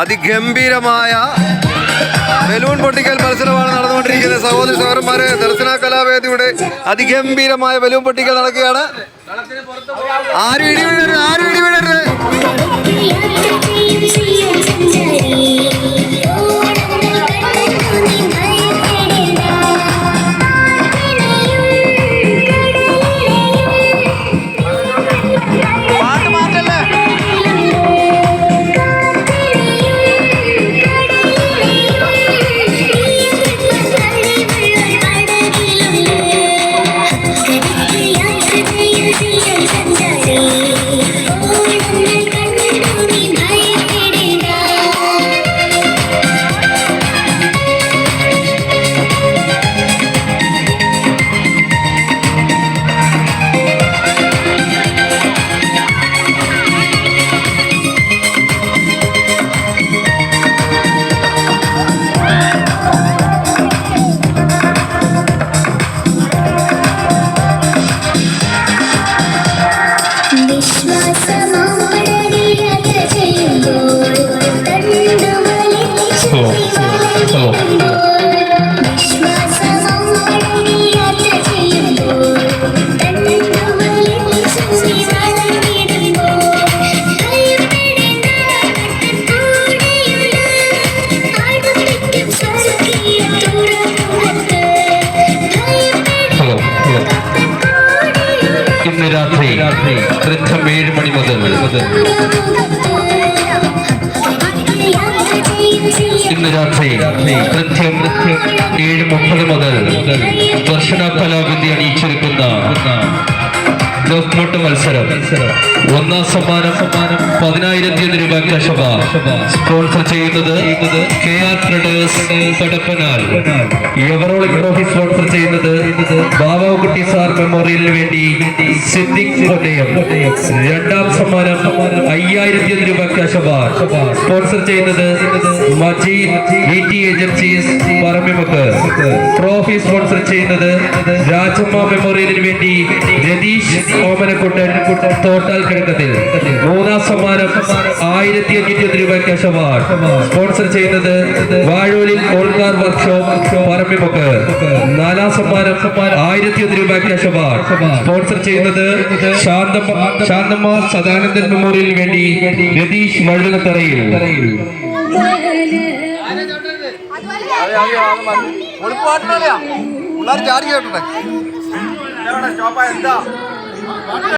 അതിഗംഭീരമായ ബലൂൺ പൊട്ടിക്കൽ മത്സരമാണ് നടന്നുകൊണ്ടിരിക്കുന്നത്. സഹോദരി സഹോദരന്മാരെ ദർശന കലാവേദിയുടെ അതിഗംഭീരമായ ബലൂൺ പൊട്ടിക്കൽ നടക്കുകയാണ്. ആരും ഇടിവിടരുത് ആരും ഇടിവിടരുത് ഓ ഇന്ന് രാത്രി കൃത്യം ഏഴ് മണി മുതൽ. ഇന്ന് രാത്രി കൃത്യം ഏഴ് മുപ്പത് മുതൽ. ദർശന കലാവിധി അണിയിച്ചിരിക്കുന്ന മത്സരം മത്സരം. ഒന്നാം സമ്മാനം പതിനായിരത്തി രൂപ കശബ സ്പോൺസർ ചെയ്യുന്നത് കെ ആർ ട്രേഡേഴ്സ് സ്പോൺസർ ചെയ്യുന്നത് ബാബാകുട്ടി സാർ മെമ്മോറിയലിന് വേണ്ടി സിദ്ദിഖ് കൊല്ലയം രണ്ടാം സമ്മാനം അയ്യായിരത്തി രൂപ കശബ സ്പോൺസർ ചെയ്യുന്നത് ഏജൻസീസ് ട്രോഫി സ്പോൺസർ ചെയ്യുന്നത് രാജമ്മ മെമ്മോറിയലിന് വേണ്ടി രതീഷ് ഓമനക്കുട്ടൻ തോട്ടാൽ കിഴക്കത്തിൽ മൂന്നാം സമ്മാനം ആയിരത്തി അഞ്ഞൂറ്റി രൂപ ക്യാഷ് അവാർഡ് സ്പോൺസർ ചെയ്യുന്നത് വാഴൂരിൽ ഓൾക്കാർ വർക്ക്ഷോപ്പ് പറമ്പിമുക്ക് നാലാം സമ്മാനം ആയിരത്തി ഒന്ന് രൂപ ക്യാഷ് അവാർഡ് സ്പോൺസർ ചെയ്യുന്നത് ശാന്തമ്മ ശാന്തമ്മ സദാനന്ദൻ മെമ്മോറിയലിന് വേണ്ടി രതീഷ് വഴുതത്തറയിൽ പിള്ളേർ ചാടി കേട്ടെ